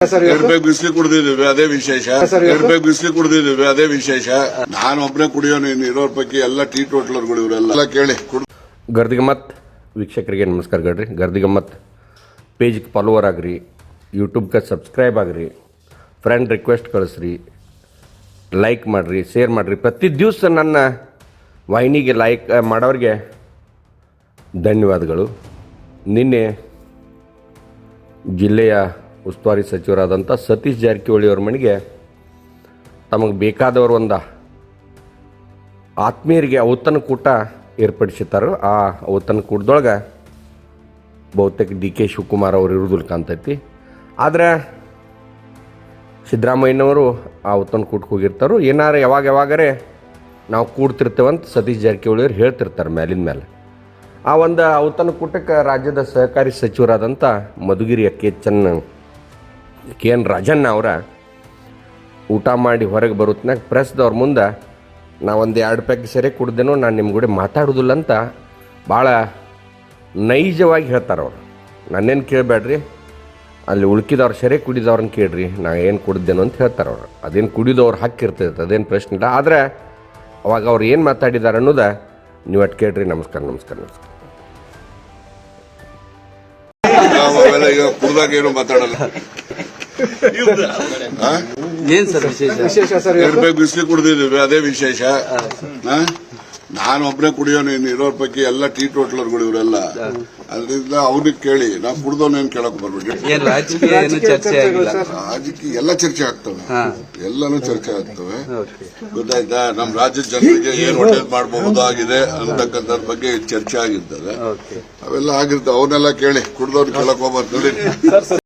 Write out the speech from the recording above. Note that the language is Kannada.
ಸರ್ ಎರಡು ರೂಪಾಯಿ ಬಿಸ್ಲಿ ಕುಡ್ದಿದ್ದೀವಿ ಅದೇ ವಿಶೇಷ. ಸರ್, ಇವತ್ತು? ಎರಡು ರೂಪಾಯಿ ಬಿಸ್ಲಿ ಕುಡ್ದಿದ್ದೀವಿ ಅದೇ ವಿಶೇಷ. ನಾನು ಒಬ್ಬನೇ ಕುಡಿಯೋನು ನೀನು ಇರೋರ್ ಪೈಕಿ ಎಲ್ಲ ಟೀ ಟೋಟ್ಲರ್ಗಳು ಇವರೆಲ್ಲ ಎಲ್ಲ ಕೇಳಿ ಕುಡ್ ಗರ್ದಿಗಮ್ಮತ್ ವೀಕ್ಷಕರಿಗೆ ನಮಸ್ಕಾರ ಗಡ್ರಿ ಗರ್ದಿಗಮ್ಮತ್ ಪೇಜ್ಗೆ ಫಾಲೋವರ್ ಆಗ್ರಿ ಯೂಟ್ಯೂಬ್ಗೆ ಸಬ್ಸ್ಕ್ರೈಬ್ ಆಗ್ರಿ ಫ್ರೆಂಡ್ ರಿಕ್ವೆಸ್ಟ್ ಕಳಿಸ್ರಿ ಲೈಕ್ ಮಾಡಿರಿ ಶೇರ್ ಮಾಡಿರಿ. ಪ್ರತಿ ದಿವಸ ನನ್ನ ವಾಹಿನಿಗೆ ಲೈಕ್ ಮಾಡೋರಿಗೆ ಧನ್ಯವಾದಗಳು. ನಿನ್ನೆ ಜಿಲ್ಲೆಯ ಉಸ್ತುವಾರಿ ಸಚಿವರಾದಂಥ ಸತೀಶ್ ಜಾರಕಿಹೊಳಿ ಅವ್ರ ಮನೆಗೆ ತಮಗೆ ಬೇಕಾದವರು ಒಂದು ಆತ್ಮೀಯರಿಗೆ ಔತಣ ಕೂಟ ಏರ್ಪಡಿಸಿರ್ತಾರೋ. ಆ ಔತಣ ಕೂಟದೊಳಗೆ ಬಹುತೇಕ ಡಿ ಕೆ ಶಿವಕುಮಾರ್ ಅವರು ಇರುವುದಿಲ್ಲ ಕಾಣ್ತೈತಿ. ಆದರೆ ಸಿದ್ದರಾಮಯ್ಯನವರು ಆ ಔತಣ ಕೂಟಕ್ಕೆ ಹೋಗಿರ್ತಾರೋ. ಏನಾರು ಯಾವಾಗ ಯಾವಾಗರೆ ನಾವು ಕೂಡ್ತಿರ್ತೇವಂತ ಸತೀಶ್ ಜಾರಕಿಹೊಳಿ ಅವ್ರು ಹೇಳ್ತಿರ್ತಾರೆ ಮೇಲಿನ ಮೇಲೆ. ಆ ಒಂದು ಔತಣ ಕೂಟಕ್ಕೆ ರಾಜ್ಯದ ಸಹಕಾರಿ ಸಚಿವರಾದಂಥ ಮಧುಗಿರಿ ಅಕ್ಕೇಚನ್ ಚನ್ನ ಕೆ ಎನ್ ರಾಜಣ್ಣ ಅವರ ಊಟ ಮಾಡಿ ಹೊರಗೆ ಬರುತ್ತನಾಗ ಪ್ರೆಸ್ದವ್ರ ಮುಂದೆ ನಾ ಒಂದು ಎರಡು ಪ್ಯಾಕ್ ಸರಿ ಕುಡ್ದೇನೋ ನಾನು ನಿಮ್ಮ ಕೂಡ ಮಾತಾಡೋದಿಲ್ಲ ಅಂತ ಭಾಳ ನೈಜವಾಗಿ ಹೇಳ್ತಾರೆ ಅವರು. ನನ್ನೇನು ಕೇಳಬೇಡ್ರಿ ಅಲ್ಲಿ ಉಳ್ಕಿದವ್ರು ಸರಿ ಕುಡಿದವ್ರನ್ನ ಕೇಳ್ರಿ, ನಾ ಏನು ಕುಡ್ದೇನೋ ಅಂತ ಹೇಳ್ತಾರೆ ಅವರು. ಅದೇನು ಕುಡಿದವ್ರು ಹಾಕಿರ್ತೈತೆ ಅದೇನು ಪ್ರಶ್ನೆ ಇಲ್ಲ. ಆದರೆ ಅವಾಗ ಅವ್ರು ಏನು ಮಾತಾಡಿದ್ದಾರೆ ಅನ್ನೋದ ನೀವು ಅಟ್ ಕೇಳ್ರಿ. ನಮಸ್ಕಾರ ನಮಸ್ಕಾರ ನಮಸ್ಕಾರ. ಕುಡ್ದಾಗ ಏನು ಮಾತಾಡಲ್ಲ? ಏನ್ ಸರ್ ವಿಶೇಷ? ವಿಶೇಷ ಸರ್ ಎರಡು ರೂಪಾಯಿ ಬಿಸ್ಲಿ ಕುಡ್ದಿದ್ದೀವಿ ಅದೇ ವಿಶೇಷ. ಹಾ. ನಾನು ಒಬ್ಬನೇ ಕುಡಿಯೋನು ಇನ್ನು ಇರೋರ್ ಬಗ್ಗೆ ಎಲ್ಲ ಟೀ ಟೋಟ್ಲರ್ಗಳು ಇವರೆಲ್ಲ. ಅದರಿಂದ ಅವ್ರಿಗೆ ಕೇಳಿ ನಾವು ಕುಡ್ದವನೇನು ಕೇಳಕ್ ಬರ್ಬಿಟ್ಟು ಏನ್ ರಾಜಕೀಯ ಏನು ಚರ್ಚೆ ಆಗಿಲ್ಲ? ರಾಜಕೀಯ ಎಲ್ಲ ಚರ್ಚೆ ಆಗ್ತವೆ. ಎಲ್ಲಾನು ಚರ್ಚೆ ಆಗ್ತವೆ. ಓಕೆ. ಗೊತ್ತಾಯ್ತಾ? ನಮ್ಮ ರಾಜ್ಯದ ಜನರಿಗೆ ಏನ್ ಒಳ್ಳೇದ್ ಮಾಡಬಹುದಾಗಿದೆ ಅಂತಕ್ಕಂಥದ್ರ ಬಗ್ಗೆ ಚರ್ಚೆ ಆಗಿರ್ತದೆ. ಓಕೆ. ಅವೆಲ್ಲ ಆಗಿರ್ತವೆ. ಅವನ್ನೆಲ್ಲ ಕೇಳಿ ಕುಡ್ದವ್ರು ಕೇಳಕ್ ಹೋಗ್ಬಾರ್ದು